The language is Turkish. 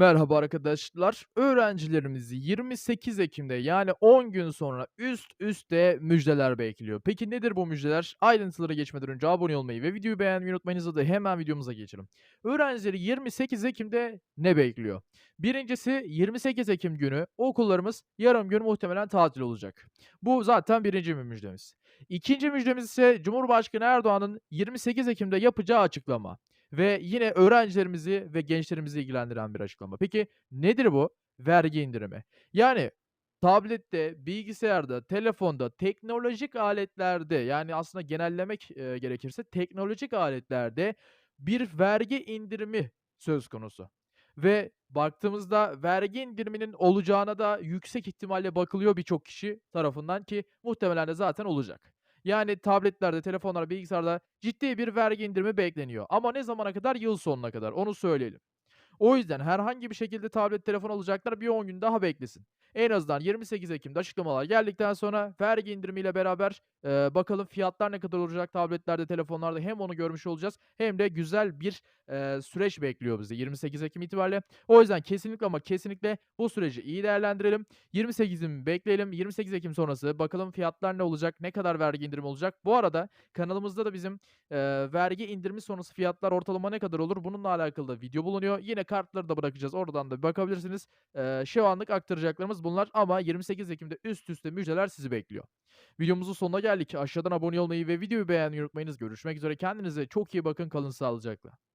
Merhaba arkadaşlar. Öğrencilerimizi 28 Ekim'de yani 10 gün sonra üst üste müjdeler bekliyor. Peki nedir bu müjdeler? Ayrıntılara geçmeden önce abone olmayı ve videoyu beğenmeyi unutmayınız da hemen videomuza geçelim. Öğrencileri 28 Ekim'de ne bekliyor? Birincisi 28 Ekim günü okullarımız yarım gün muhtemelen tatil olacak. Bu zaten birinci bir müjdemiz. İkinci müjdemiz ise Cumhurbaşkanı Erdoğan'ın 28 Ekim'de yapacağı açıklama. Ve yine öğrencilerimizi ve gençlerimizi ilgilendiren bir açıklama. Peki nedir bu? Vergi indirimi. Yani tablette, bilgisayarda, telefonda, teknolojik aletlerde yani aslında genellemek, eee, gerekirse teknolojik aletlerde bir vergi indirimi söz konusu. Ve baktığımızda vergi indiriminin olacağına da yüksek ihtimalle bakılıyor birçok kişi tarafından ki muhtemelen de zaten olacak. Yani tabletlerde, telefonlarda, bilgisayarda ciddi bir vergi indirimi bekleniyor. Ama ne zamana kadar? Yıl sonuna kadar, onu söyleyelim. O yüzden herhangi bir şekilde tablet, telefon alacaklar bir 10 gün daha beklesin. En azından 28 Ekim'de açıklamalar geldikten sonra vergi indirimiyle beraber, eee, bakalım fiyatlar ne kadar olacak tabletlerde, telefonlarda hem onu görmüş olacağız hem de güzel bir, eee, süreç bekliyor bizi 28 Ekim itibariyle. O yüzden kesinlikle ama kesinlikle bu süreci iyi değerlendirelim. 28'imi bekleyelim. 28 Ekim sonrası bakalım fiyatlar ne olacak, ne kadar vergi indirimi olacak? Bu arada kanalımızda da bizim, eee, vergi indirimi sonrası fiyatlar ortalama ne kadar olur? Bununla alakalı da video bulunuyor. Yine kartları da bırakacağız. Oradan da bakabilirsiniz. Eee, şu anlık aktaracaklarımız bunlar ama 28 Ekim'de üst üste müjdeler sizi bekliyor. Videomuzun sonuna geldik. Aşağıdan abone olmayı ve videoyu beğenmeyi unutmayınız. Görüşmek üzere. Kendinize çok iyi bakın. Kalın sağlıcakla.